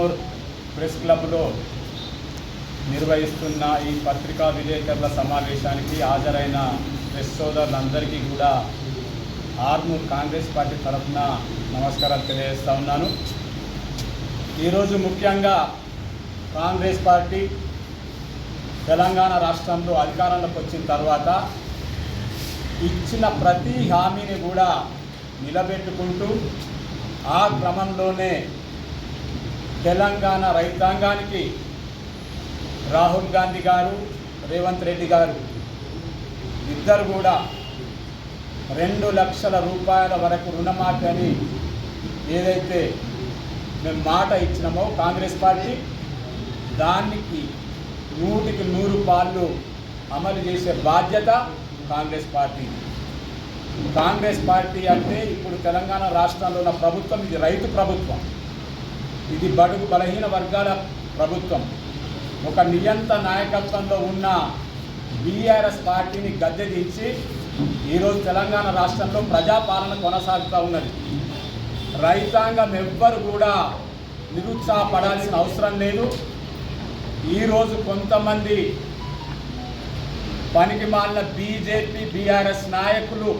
కమ్మూర్ press క్లబ్లో నిర్వహిస్తున్న ఈ పత్రికా విలేకరుల సమావేశానికి హాజరైన ప్రెస్ సోదరులందరికీ కూడా ఆర్మూర్ కాంగ్రెస్ పార్టీ తరఫున నమస్కారాలు తెలియజేస్తూ ఉన్నాను. ఈరోజు ముఖ్యంగా కాంగ్రెస్ పార్టీ తెలంగాణ రాష్ట్రంలో అధికారంలోకి వచ్చిన తర్వాత ఇచ్చిన ప్రతి హామీని కూడా నిలబెట్టుకుంటూ ఆ క్రమంలోనే తెలంగాణ రైతాంగానికి రాహుల్ గాంధీ గారు రేవంత్ రెడ్డి గారు ఇద్దరు కూడా రెండు లక్షల రూపాయల వరకు రుణమాఫీ అని ఏదైతే మేము మాట ఇచ్చినామో కాంగ్రెస్ పార్టీ దానికి నూటికి నూరు పాళ్ళు అమలు చేసే బాధ్యత కాంగ్రెస్ పార్టీ. కాంగ్రెస్ పార్టీ అంటే ఇప్పుడు తెలంగాణ రాష్ట్రంలో ఉన్న ప్రభుత్వం ఇది రైతు ప్రభుత్వం. ఇది బడుగు బలహీన వర్గాల ప్రభుత్వం. ఒక నియంత నాయకత్వంలో ఉన్న బీఆర్ఎస్ పార్టీని గద్దె దించి ఈరోజు తెలంగాణ రాష్ట్రంలో ప్రజాపాలన కొనసాగుతూ ఉన్నది. రైతాంగం ఎవ్వరు కూడా నిరుత్సాహపడాల్సిన అవసరం లేదు. ఈరోజు కొంతమంది పనికి మాలిన బీజేపీ బీఆర్ఎస్ నాయకులు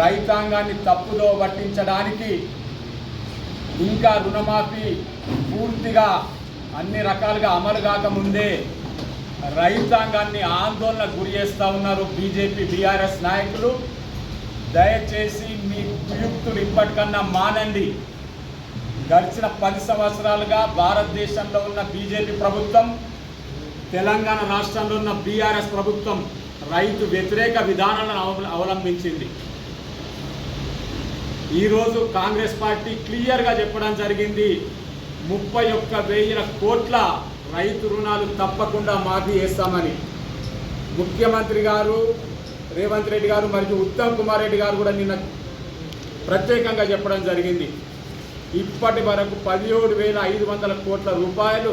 రైతాంగాన్ని తప్పుదో పట్టించడానికి ఇంకా రుణమాఫీ పూర్తిగా అన్ని రకాలుగా అమలు కాకముందే రైతాంగాన్ని ఆందోళన గురి చేస్తూ ఉన్నారు బీజేపీ బీఆర్ఎస్ నాయకులు. దయచేసి మీ కుయుక్తులు ఇప్పటికన్నా మానండి. గడిచిన పది సంవత్సరాలుగా భారతదేశంలో ఉన్న బీజేపీ ప్రభుత్వం తెలంగాణ రాష్ట్రంలో ఉన్న బీఆర్ఎస్ ప్రభుత్వం రైతు వ్యతిరేక విధానాలను అవ- అవలంబించింది. ఈరోజు కాంగ్రెస్ పార్టీ క్లియర్గా చెప్పడం జరిగింది. ముప్పై ఒక్క వెయ్యి కోట్ల రైతు రుణాలు తప్పకుండా మాఫీ చేస్తామని. ముఖ్యమంత్రి గారు రేవంత్ రెడ్డి గారు మరియు ఉత్తమ్ కుమార్ రెడ్డి గారు కూడా నిన్న ప్రత్యేకంగా చెప్పడం జరిగింది. ఇప్పటి వరకు పదిహేడు వేల ఐదు వందల కోట్ల రూపాయలు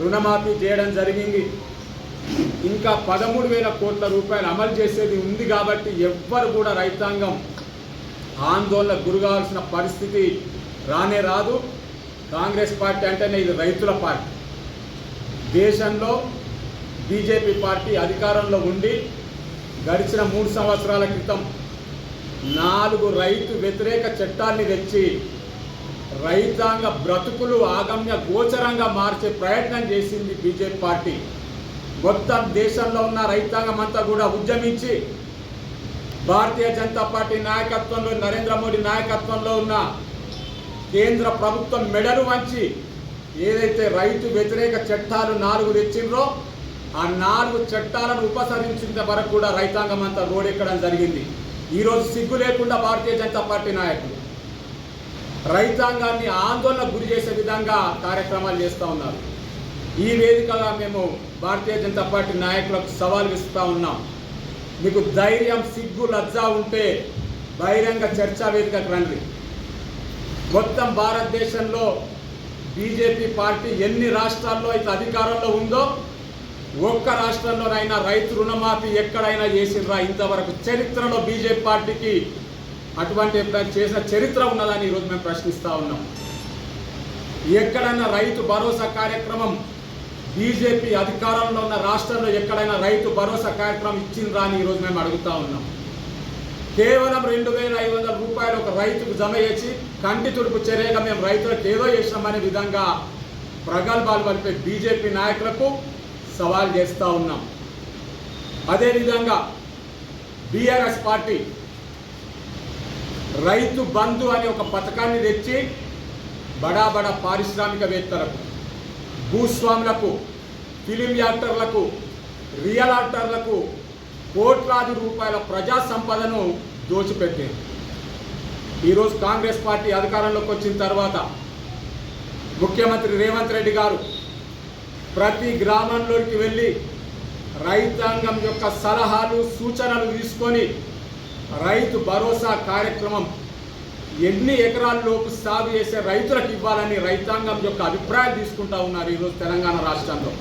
రుణమాఫీ చేయడం జరిగింది. ఇంకా పదమూడు వేల కోట్ల రూపాయలు అమలు చేసేది ఉంది కాబట్టి ఎవ్వరు కూడా రైతాంగం ఆందోళన గురగాల్సిన పరిస్థితి రానే రాదు. కాంగ్రెస్ పార్టీ అంటేనే ఇది రైతుల పార్టీ. దేశంలో బీజేపీ పార్టీ అధికారంలో ఉండి గడిచిన మూడు సంవత్సరాల క్రితం నాలుగు రైతు వ్యతిరేక చట్టాన్ని తెచ్చి రైతాంగ బ్రతుకులు ఆగమ్య గోచరంగా మార్చే ప్రయత్నం చేసింది బీజేపీ పార్టీ. మొత్తం దేశంలో ఉన్న రైతాంగం అంతా కూడా ఉద్యమించి భారతీయ జనతా పార్టీ నాయకత్వంలో నరేంద్ర మోడీ నాయకత్వంలో ఉన్న కేంద్ర ప్రభుత్వం మెడలు వంచి ఏదైతే రైతు వ్యతిరేక చట్టాలు నాలుగు తెచ్చిండ్రో ఆ నాలుగు చట్టాలను ఉపసరించేంత వరకు కూడా రైతాంగం అంతా రోడెక్కడం జరిగింది. ఈరోజు సిగ్గు లేకుండా భారతీయ జనతా పార్టీ నాయకులు రైతాంగాన్ని ఆందోళన గురి చేసే విధంగా కార్యక్రమాలు చేస్తూ ఉన్నారు. ఈ వేదికగా మేము భారతీయ జనతా పార్టీ నాయకులకు సవాల్ ఇస్తూ ఉన్నాం. మీకు ధైర్యం సిగ్గు లజ్జ ఉంటే బహిరంగ చర్చా వేదికకు రండి. మొత్తం భారతదేశంలో బీజేపీ పార్టీ ఎన్ని రాష్ట్రాల్లో అయితే అధికారంలో ఉందో ఒక్క రాష్ట్రంలోనైనా రైతు రుణమాఫీ ఎక్కడైనా చేసిండ్రా ఇంతవరకు చరిత్రలో బీజేపీ పార్టీకి అటువంటి ఎప్పుడైనా చేసిన చరిత్ర ఉన్నదని ఈరోజు మేము ప్రశ్నిస్తూ ఉన్నాం. ఎక్కడైనా రైతు భరోసా కార్యక్రమం బీజేపీ అధికారంలో ఉన్న రాష్ట్రంలో ఎక్కడైనా రైతు భరోసా కార్యక్రమం ఇచ్చిందా అని ఈరోజు మేము అడుగుతా ఉన్నాం. కేవలం రెండు వేల ఐదు వందల రూపాయలు ఒక రైతుకు జమ చేసి కంటి తుడుపు చర్యగా మేము రైతులకు ఏదో చేసినామనే విధంగా ప్రగల్భాలు పలిపే బీజేపీ నాయకులకు సవాల్ చేస్తూ ఉన్నాం. అదేవిధంగా బీఆర్ఎస్ పార్టీ రైతు బంధు అనే ఒక పథకాన్ని తెచ్చి బడా బడా పారిశ్రామికవేత్తలకు భూస్వాములకు ఫిలిం యాక్టర్లకు రియల్ యాక్టర్లకు కోట్లాది రూపాయల ప్రజా సంపదను దోచిపెట్టింది. ఈరోజు కాంగ్రెస్ పార్టీ అధికారంలోకి వచ్చిన తర్వాత ముఖ్యమంత్రి రేవంత్ రెడ్డి గారు ప్రతి గ్రామంలోకి వెళ్ళి రైతాంగం యొక్క సలహాలు సూచనలు తీసుకొని రైతు భరోసా కార్యక్రమం ఎన్ని ఎకరాల్లోపు సాగు చేసే రైతులకు ఇవ్వాలని రైతాంగం యొక్క అభిప్రాయం తీసుకుంటా ఉన్నారు ఈరోజు తెలంగాణ రాష్ట్రంలో.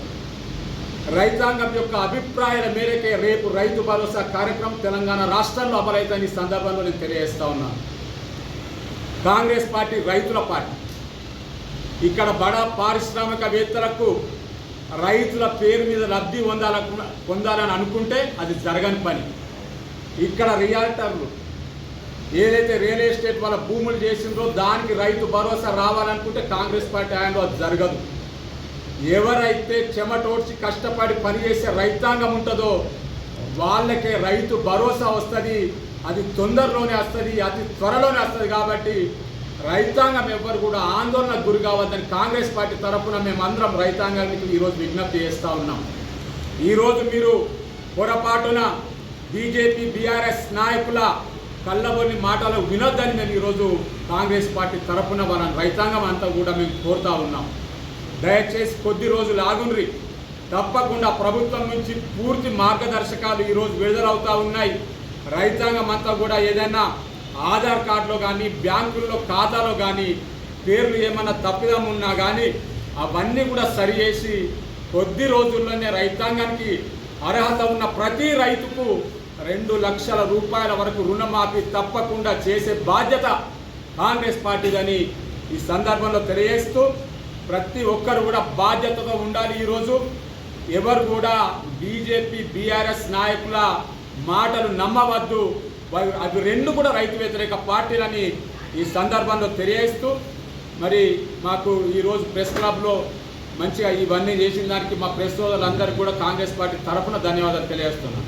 రైతాంగం యొక్క అభిప్రాయాల మేరకే రేపు రైతు భరోసా కార్యక్రమం తెలంగాణ రాష్ట్రంలో అమలైతే ఈ సందర్భంలో నేను తెలియజేస్తా ఉన్నాను కాంగ్రెస్ పార్టీ రైతుల పార్టీ. ఇక్కడ బడా పారిశ్రామికవేత్తలకు రైతుల పేరు మీద లబ్ధి పొందాల పొందాలని అనుకుంటే అది జరగని పని. ఇక్కడ రియాల్టర్లు ఏదైతే రియల్ ఎస్టేట్ వాళ్ళ భూములు చేసిందో దానికి రైతు భరోసా రావాలనుకుంటే కాంగ్రెస్ పార్టీ ఆయనలో అది జరగదు. ఎవరైతే చెమటోడ్చి కష్టపడి పనిచేసే రైతాంగం ఉంటుందో వాళ్ళకే రైతు భరోసా వస్తుంది అది తొందరలోనే వస్తుంది అతి త్వరలోనే వస్తుంది కాబట్టి రైతాంగం ఎవ్వరు కూడా ఆందోళనకు గురి కావద్దని కాంగ్రెస్ పార్టీ తరఫున మేము అందరం రైతాంగానికి ఈరోజు విజ్ఞప్తి చేస్తూ ఉన్నాం. ఈరోజు మీరు పొరపాటున బీజేపీ బీఆర్ఎస్ నాయకుల కళ్ళబొల్లి మాటలు వినొద్దని మేము ఈరోజు కాంగ్రెస్ పార్టీ తరఫున మన రైతాంగం అంతా కూడా మేము కోరుతా ఉన్నాం. దయచేసి కొద్ది రోజులు ఆగుండ్రి. తప్పకుండా ప్రభుత్వం నుంచి పూర్తి మార్గదర్శకాలు ఈరోజు విడుదలవుతూ ఉన్నాయి. రైతాంగం అంతా కూడా ఏదైనా ఆధార్ కార్డులో కానీ బ్యాంకుల్లో ఖాతాలో కానీ పేర్లు ఏమన్నా తప్పిదం ఉన్నా కానీ అవన్నీ కూడా సరిచేసి కొద్ది రోజుల్లోనే రైతాంగానికి అర్హత ఉన్న ప్రతి రైతుకు రెండు లక్షల రూపాయల వరకు రుణమాఫీ తప్పకుండా చేసే బాధ్యత కాంగ్రెస్ పార్టీదని ఈ సందర్భంలో తెలియజేస్తూ ప్రతి ఒక్కరు కూడా బాధ్యతతో ఉండాలి ఈరోజు. ఎవరు కూడా బీజేపీ బీఆర్ఎస్ నాయకుల మాటలు నమ్మవద్దు. అవి రెండు కూడా రైతు వ్యతిరేక పార్టీలని ఈ సందర్భంలో తెలియజేస్తూ మరి మాకు ఈరోజు ప్రెస్ క్లబ్లో మంచిగా ఇవన్నీ చేసిన దానికి మా ప్రెస్ సోదరులందరికీ కూడా కాంగ్రెస్ పార్టీ తరఫున ధన్యవాదాలు తెలియజేస్తున్నాను.